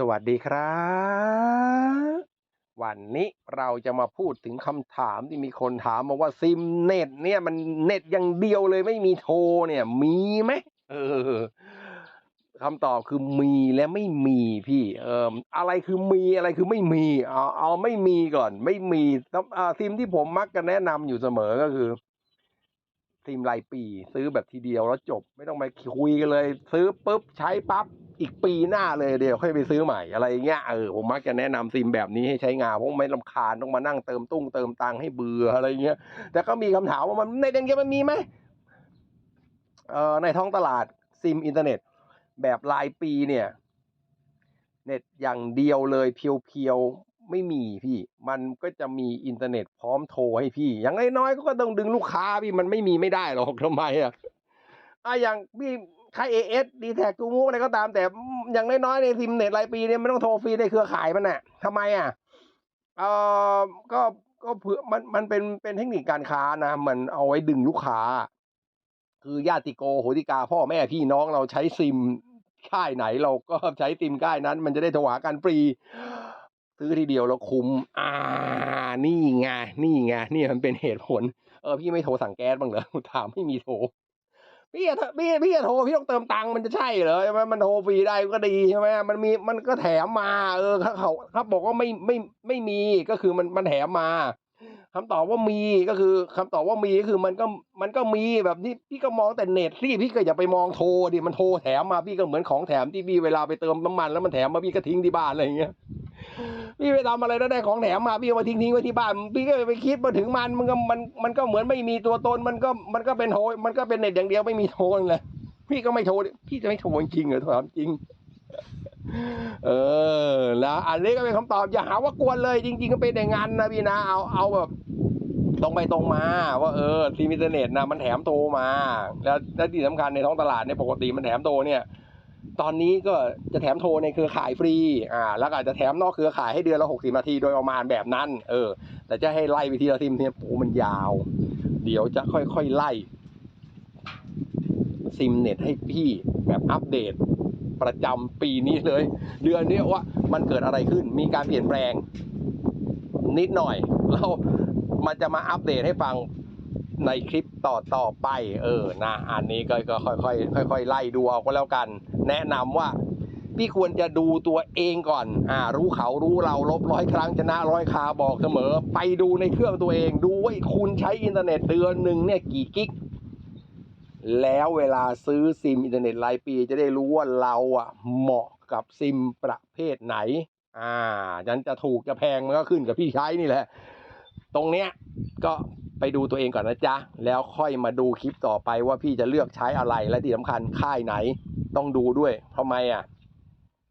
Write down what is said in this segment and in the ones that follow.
สวัสดีครับ วันนี้เราจะมาพูดถึงคำถามที่มีคนถามมาว่าซิมเน็ตเนี่ยมันเน็ตอย่างเดียวเลยไม่มีโทรเนี่ย มีไหมเออคำตอบคือมีและไม่มีพี่ เอออะไรคือมีอะไรคือไม่มีเอาเอาไม่มีก่อน ไม่มีซิมที่ผมมักจะแนะนำอยู่เสมอก็คือ ซิมรายปี ซื้อแบบทีเดียวแล้วจบไม่ต้องไปคุยกันเลย ซื้อปุ๊บใช้ปั๊บอีกปีหน้าเลยเดี๋ยวค่อยไปซื้อใหม่อะไรเงี้ยเออผมมักจะแนะนำซิมแบบนี้ให้ใช้งานเพราะไม่ลำคาญต้องมานั่งเติมตุ้งเติมตังให้เบื่ออะไรเงี้ยแต่ก็มีคำถามว่ามันในเดนเกมมันมีไหมเอ่อในท้องตลาดซิมอินเทอร์เน็ต แบบรายปีเนี่ย เน็ตอย่างเดียวเลยเพียว ไม่มีพี่ มันก็จะมีอินเทอร์เน็ตพร้อมโทรให้พี่ อย่างน้อยๆก็ต้องดึงลูกค้าพี่มันไม่มีไม่ได้หรอกทำไมอะอะอย่างพี่ค่ายเอเอสดีแท็กทูมูอะไรก็ตาม แต่อย่างน้อยๆในซิมเน็ตรายปีเนี่ยไม่ต้องโทรฟรีในเครือข่ายมันน่ะทำไมอะเออก็ก็เผื่อมันมันเป็นเป็นเทคนิคการค้านะ มันเอาไว้ดึงลูกค้า คือญาติโกโหติกาพ่อแม่พี่น้องเราใช้ซิมค่ายไหนเราก็ใช้ซิมค่ายนั้น มันจะได้โทรหากันฟรี ซื้อทีเดียวแล้วคุ้ม อ่า นี่ไง นี่ไง นี่มันเป็นเหตุผล เออ พี่ไม่โทรสั่งแก๊สบ้างเหรอถามไม่มีโทร พี่อะพี่พี่จะโทร พี่ต้องเติมตังค์มันจะใช่เหรอใช่ไหมมันโทรฟรีได้ก็ดีใช่ไหมมันมี มันก็แถมมา เออเขาเขาเขาบอกว่าไม่ไม่ไม่มี ก็คือมันมันแถมมาคำตอบว่ามี ก็คือคำตอบว่ามีก็คือมันก็มันก็มีแบบนี้พี่ก็มองแต่เน็ตสิพี่ก็อย่าไปมองโทรดิ มันโทรแถมมา พี่ก็เหมือนของแถมที่พี่เวลาไปเติมน้ำมันแล้วมันแถมมาพี่ก็ทิ้งที่บ้านอะไรอย่างเงี้ย พี่ไปทำอะไรแล้วได้ของแถมมาพี่เอามาทิ้งทิ้งไว้ที่บ้านพี่ก็ไปคิดมาถึงมันมันก็มันมันก็เหมือนไม่มีตัวตนมันก็มันก็เป็นโทมันก็เป็นเน็ตอย่างเดียวไม่มีโทรเลยพี่ก็ไม่โทรพี่จะไม่โทรจริงเหรอถามจริง เออแล้วอันนี้ก็เป็นคำตอบอย่าหาว่ากวนเลย จริง ๆ ก็เป็นอย่างนั้นนะพี่นะเอาเอาแบบตรงไปตรงมา ว่าเออทีมอินเทอร์เน็ตนะมันแถมโทรมา แล้วและที่สำคัญในท้องตลาดเนี่ยปกติมันแถมโทรเนี่ย ตอนนี้ก็จะแถมโทรในเครือข่ายฟรี อ่า แล้วก็อาจจะแถมนอกเครือข่ายให้เดือนละหกสิบนาทีโดยประมาณแบบนั้น เออ แต่จะให้ไล่ไปทีละทีมเนี่ยโอ้มันยาว เดี๋ยวจะค่อยๆไล่ ซิมเน็ตให้พี่แบบอัปเดตประจำปีนี้เลย เดือนนี้ว่ามันเกิดอะไรขึ้น มีการเปลี่ยนแปลง นิดหน่อย แล้วมันจะมาอัปเดตให้ฟัง ในคลิปต่อต่อไป เออนะ อันนี้ก็ก็ค่อยๆค่อยๆไล่ดูเอาก็แล้วกัน แนะนำว่าพี่ควรจะดูตัวเองก่อน อ่า รู้เขารู้เราลบร้อยครั้งชนะร้อยคาบอกเสมอ ไปดูในเครื่องตัวเอง ดูว่าคุณใช้อินเทอร์เน็ตเดือนหนึ่งเนี่ยกี่กิก แล้วเวลาซื้อซิมอินเทอร์เน็ตรายปีจะได้รู้ว่าเราอะเหมาะกับซิมประเภทไหน อ่าฉันจะถูกจะแพงมันก็ขึ้นกับพี่ใช้นี่แหละ ตรงเนี้ยก็ไปดูตัวเองก่อนนะจ๊ะ แล้วค่อยมาดูคลิปต่อไปว่าพี่จะเลือกใช้อะไรและที่สำคัญค่ายไหนต้องดูด้วยทำไมอะ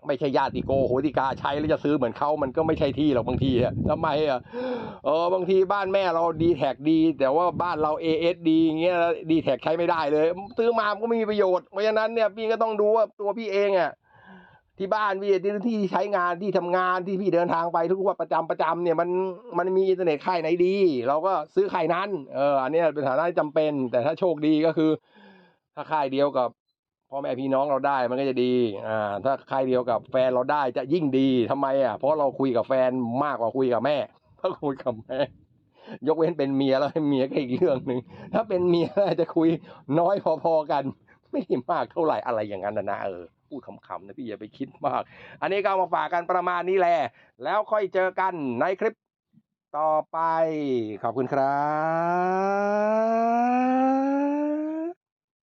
ไม่ใช่ญาติโกโหติกาใช้แล้วจะซื้อเหมือนเขามันก็ไม่ใช่ที่หรอกบางทีอะทำไมอะเออบางทีบ้านแม่เราดีแท็กดี แต่ว่าบ้านเราเอเอสดีเงี้ยดีแท็กใช้ไม่ได้เลย ซื้อมามันก็ไม่มีประโยชน์เพราะฉะนั้นเนี่ยพี่ก็ต้องดูว่าตัวพี่เองอะ ที่บ้านพี่ที่ที่ใช้งานที่ทำงานที่พี่เดินทางไปทุกวันประจำประจำเนี่ยมันมันมีอินเทอร์เน็ตค่ายไหนดี เราก็ซื้อค่ายนั้นเอออันนี้เป็นฐานะที่จำเป็น แต่ถ้าโชคดีก็คือ ถ้าค่ายเดียวกับพ่อแม่พี่น้องเราได้มันก็จะดีอ่าถ้าค่ายเดียวกับแฟนเราได้จะยิ่งดีทำไมอะเพราะเราคุยกับแฟนมากกว่าคุยกับแม่ถ้าคุยกับแม่ยกเว้นเป็นเมียแล้วเมียก็อีกเรื่องหนึ่งถ้าเป็นเมียจะคุยน้อยพอๆกัน ไม่ได้มากเท่าไหร่อะไรอย่างนั้นนะนะเออพูดขำๆนะพี่อย่าไปคิดมาก อันนี้ก็มาฝากกันประมาณนี้แหละแล้วค่อยเจอกันในคลิปต่อไป ขอบคุณครับ